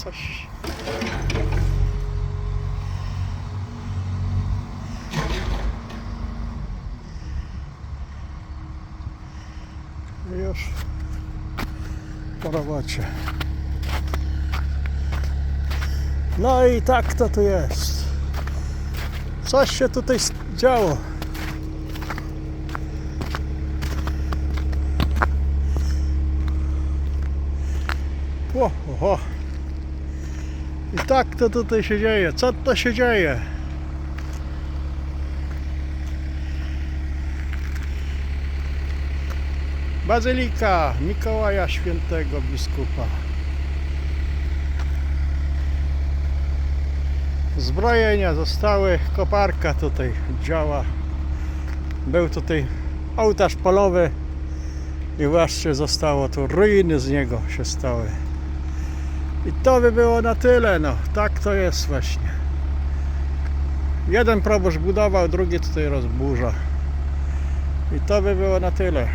Już po robocie. No i tak to tu jest. Coś się tutaj działo. O, oho. I tak to tutaj się dzieje. Co to się dzieje? Bazylika Mikołaja Świętego Biskupa. Zbrojenia zostały, koparka tutaj działa. Był tutaj ołtarz polowy i właśnie zostało tu ruiny z niego się stały. I to by było na tyle, no tak to jest właśnie. Jeden proboszcz budował, drugi tutaj rozburza. I to by było na tyle.